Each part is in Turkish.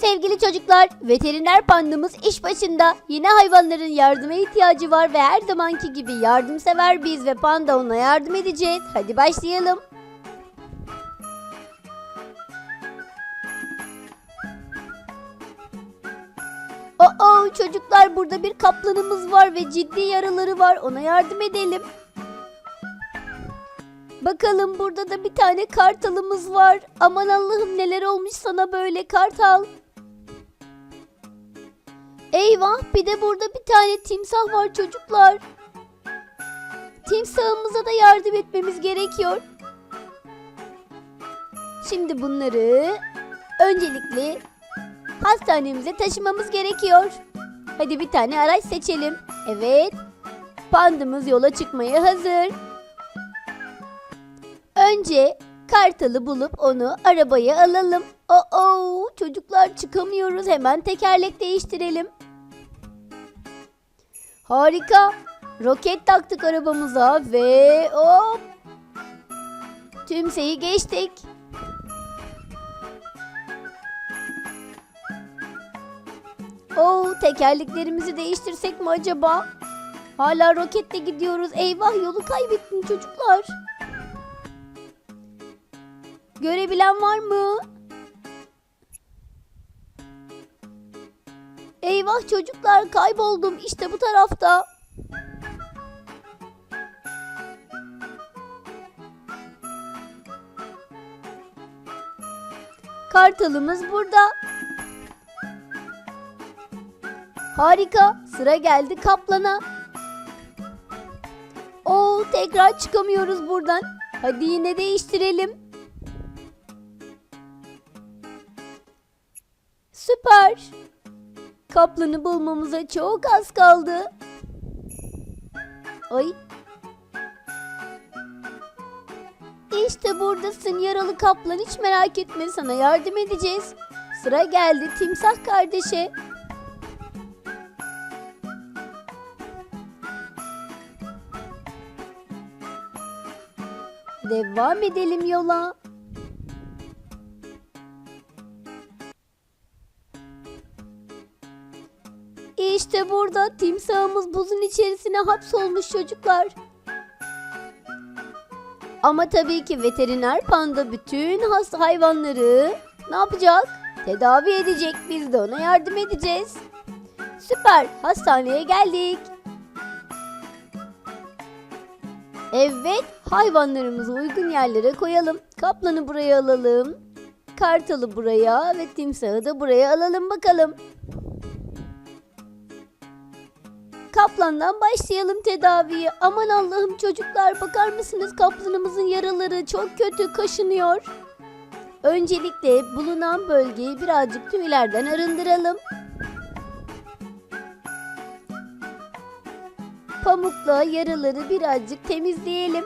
Sevgili çocuklar, veteriner pandamız iş başında. Yine hayvanların yardıma ihtiyacı var ve her zamanki gibi yardımsever biz ve panda ona yardım edeceğiz. Hadi başlayalım. Oo çocuklar burada bir kaplanımız var ve ciddi yaraları var. Ona yardım edelim. Bakalım burada da bir tane kartalımız var. Aman Allah'ım neler olmuş sana böyle kartal. Eyvah bir de burada bir tane timsah var çocuklar. Timsahımıza da yardım etmemiz gerekiyor. Şimdi bunları öncelikle hastanemize taşımamız gerekiyor. Hadi bir tane araç seçelim. Evet. Pandamız yola çıkmaya hazır. Önce kartalı bulup onu arabaya alalım. Oo, çocuklar çıkamıyoruz. Hemen tekerlek değiştirelim. Harika. Roket taktık arabamıza ve hop. Tümseyi geçtik. Oo, tekerleklerimizi değiştirsek mi acaba? Hala roketle gidiyoruz. Eyvah yolu kaybettim çocuklar. Görebilen var mı? Eyvah çocuklar kayboldum. İşte bu tarafta. Kartalımız burada. Harika. Sıra geldi kaplana. Oo tekrar çıkamıyoruz buradan. Hadi yine değiştirelim. Süper. Kaplanı bulmamıza çok az kaldı. Ay. İşte buradasın yaralı kaplan hiç merak etme sana yardım edeceğiz. Sıra geldi timsah kardeşe. Devam edelim yola. İşte burada timsahımız buzun içerisine hapsolmuş çocuklar. Ama tabii ki veteriner panda bütün hasta hayvanları ne yapacak? Tedavi edecek. Biz de ona yardım edeceğiz. Süper. Hastaneye geldik. Evet, hayvanlarımızı uygun yerlere koyalım. Kaplanı buraya alalım. Kartalı buraya ve timsahı da buraya alalım bakalım. Kaplandan başlayalım tedaviye. Aman Allah'ım çocuklar bakar mısınız kaplanımızın yaraları çok kötü kaşınıyor. Öncelikle bulunan bölgeyi birazcık tüylerden arındıralım. Pamukla yaraları birazcık temizleyelim.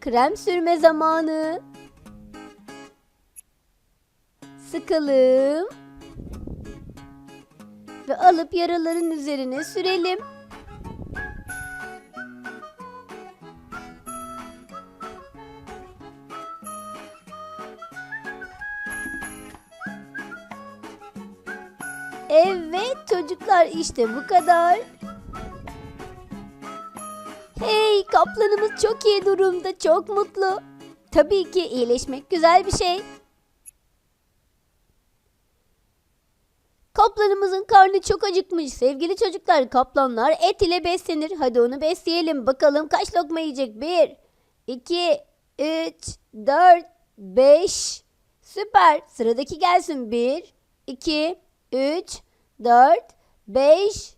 Krem sürme zamanı. Sıkalım ve alıp yaraların üzerine sürelim. Evet çocuklar işte bu kadar. Hey kaplanımız çok iyi durumda çok mutlu. Tabii ki iyileşmek güzel bir şey. Kaplanımızın karnı çok acıkmış. Sevgili çocuklar kaplanlar et ile beslenir. Hadi onu besleyelim. Bakalım kaç lokma yiyecek? 1, 2, 3, 4, 5. Süper. Sıradaki gelsin. 1, 2, 3, 4, 5.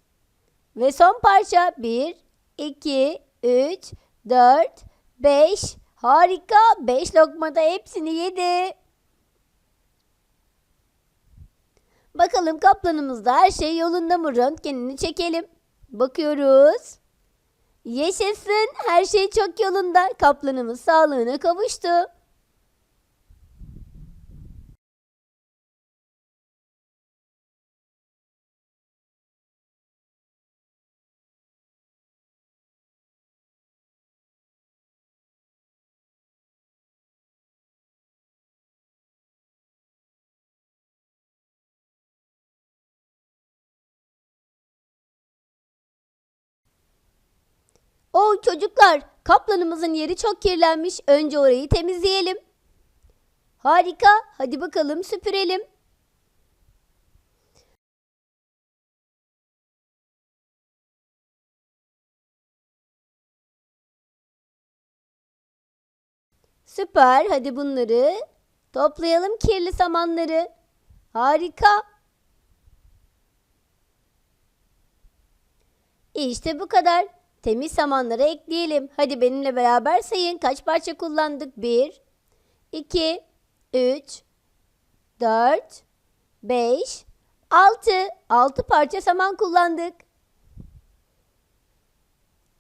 Ve son parça. 1, 2, 3, 4, 5. Harika. 5 lokmada hepsini yedi. Bakalım kaplanımızda her şey yolunda mı? Röntgenini çekelim. Bakıyoruz. Yaşasın. Her şey çok yolunda. Kaplanımız sağlığına kavuştu. Oo çocuklar, kaplanımızın yeri çok kirlenmiş. Önce orayı temizleyelim. Harika. Hadi bakalım süpürelim. Süper. Hadi bunları toplayalım kirli samanları. Harika. İşte bu kadar. Temiz samanları ekleyelim. Hadi benimle beraber sayın. Kaç parça kullandık? 1, 2, 3, 4, 5, 6. 6 parça saman kullandık.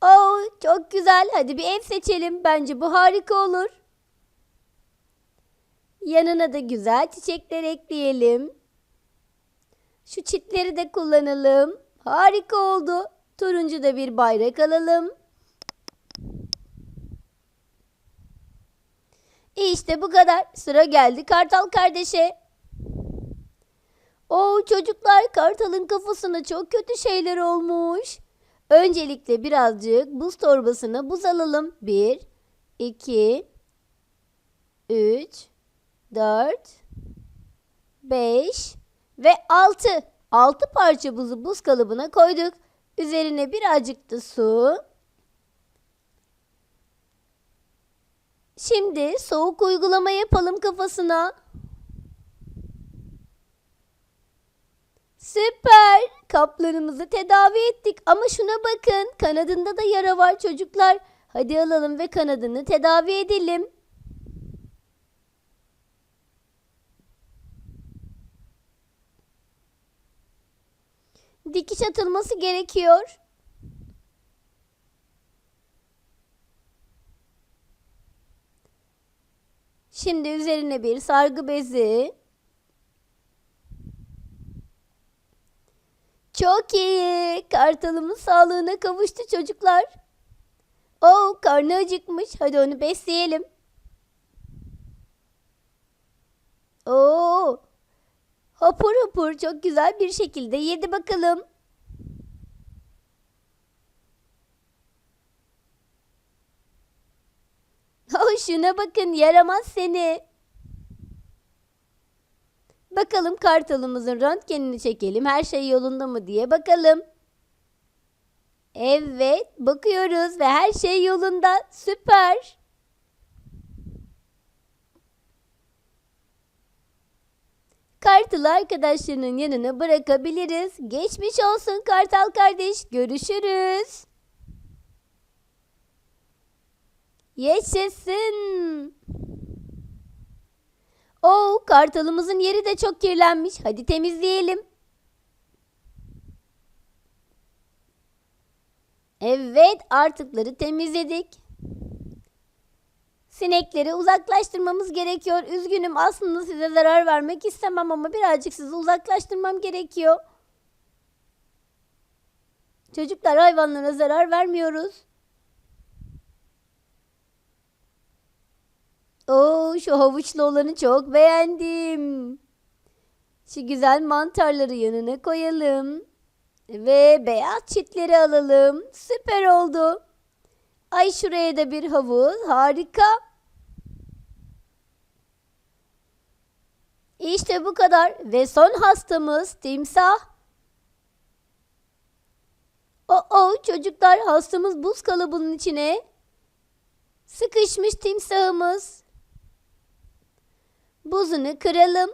Oo, çok güzel. Hadi bir ev seçelim. Bence bu harika olur. Yanına da güzel çiçekler ekleyelim. Şu çitleri de kullanalım. Harika oldu. Turuncu da bir bayrak alalım. İşte bu kadar. Sıra geldi Kartal kardeşe. Oo çocuklar Kartal'ın kafasına çok kötü şeyler olmuş. Öncelikle birazcık buz torbasına buz alalım. 1, 2, 3, 4, 5 ve 6. 6 parça buzu buz kalıbına koyduk. Üzerine birazcık da su. Şimdi soğuk uygulama yapalım kafasına. Süper. Kaplarımızı tedavi ettik ama şuna bakın. Kanadında da yara var çocuklar. Hadi alalım ve kanadını tedavi edelim. Dikiş atılması gerekiyor. Şimdi üzerine bir sargı bezi. Çok iyi. Kartalımız sağlığına kavuştu çocuklar. Oo, karnı acıkmış. Hadi onu besleyelim. Oo, hapur hapur çok güzel bir şekilde yedi bakalım. Oh, şuna bakın yaramaz seni. Bakalım kartalımızın röntgenini çekelim. Her şey yolunda mı diye bakalım. Evet, bakıyoruz ve her şey yolunda. Süper. Kartalı arkadaşlarının yanına bırakabiliriz. Geçmiş olsun Kartal kardeş. Görüşürüz. Yaşasın. Oo, kartalımızın yeri de çok kirlenmiş. Hadi temizleyelim. Evet, artıkları temizledik. Sinekleri uzaklaştırmamız gerekiyor. Üzgünüm aslında size zarar vermek istemem ama birazcık sizi uzaklaştırmam gerekiyor. Çocuklar hayvanlara zarar vermiyoruz. Oo, şu havuçlu olanı çok beğendim. Şu güzel mantarları yanına koyalım. Ve beyaz çitleri alalım. Süper oldu. Ay şuraya da bir havuz. Harika. İşte bu kadar. Ve son hastamız timsah. Oo çocuklar hastamız buz kalıbının içine sıkışmış timsahımız. Buzunu kıralım.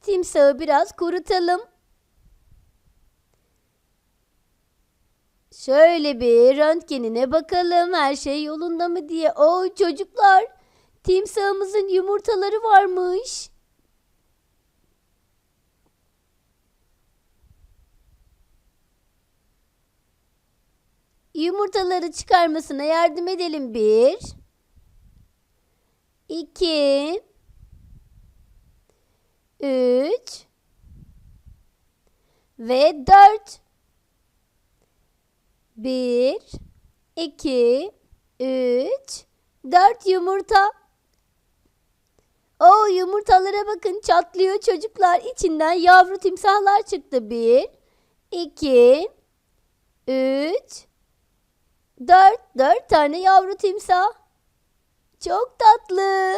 Timsahı biraz kurutalım. Şöyle bir röntgenine bakalım her şey yolunda mı diye. Oo çocuklar timsahımızın yumurtaları varmış. Yumurtaları çıkarmasına yardım edelim. Bir. iki, Üç. Ve dört. Bir. iki, Üç. Dört yumurta. O yumurtalara bakın çatlıyor çocuklar. İçinden yavru timsahlar çıktı. Bir, iki, üç, dört. Dört tane yavru timsah. Çok tatlı.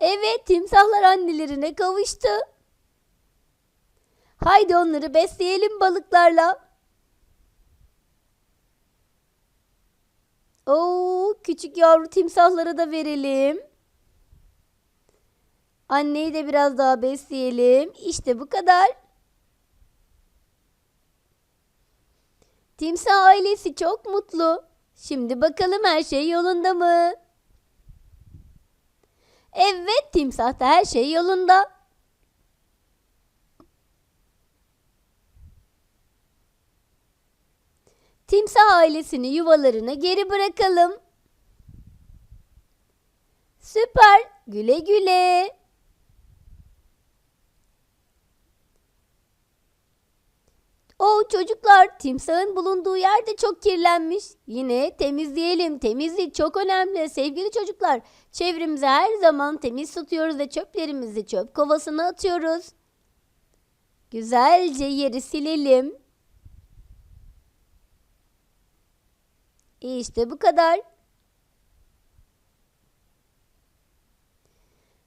Evet timsahlar annelerine kavuştu. Haydi onları besleyelim balıklarla. Oo, küçük yavru timsahlara da verelim. Anneyi de biraz daha besleyelim. İşte bu kadar. Timsah ailesi çok mutlu. Şimdi bakalım her şey yolunda mı? Evet, timsahta her şey yolunda. Timsah ailesini yuvalarına geri bırakalım. Süper. Güle güle. O çocuklar timsahın bulunduğu yer de çok kirlenmiş. Yine temizleyelim. Temizlik çok önemli sevgili çocuklar. Çevremizi her zaman temiz tutuyoruz ve çöplerimizi çöp kovasına atıyoruz. Güzelce yeri silelim. İşte bu kadar.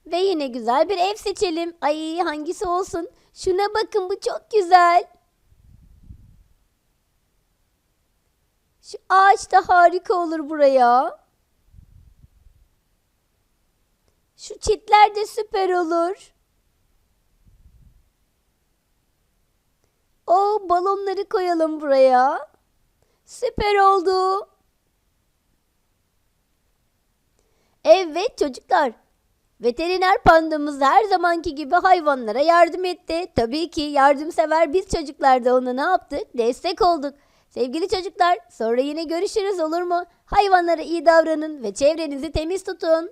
Ve yine güzel bir ev seçelim. Ay hangisi olsun? Şuna bakın bu çok güzel. Şu ağaç da harika olur buraya. Şu çitler de süper olur. O balonları koyalım buraya. Süper oldu. Evet çocuklar. Veteriner pandamız her zamanki gibi hayvanlara yardım etti. Tabii ki yardımsever biz çocuklar da ona ne yaptık? Destek olduk. Sevgili çocuklar, sonra yine görüşürüz olur mu? Hayvanlara iyi davranın ve çevrenizi temiz tutun.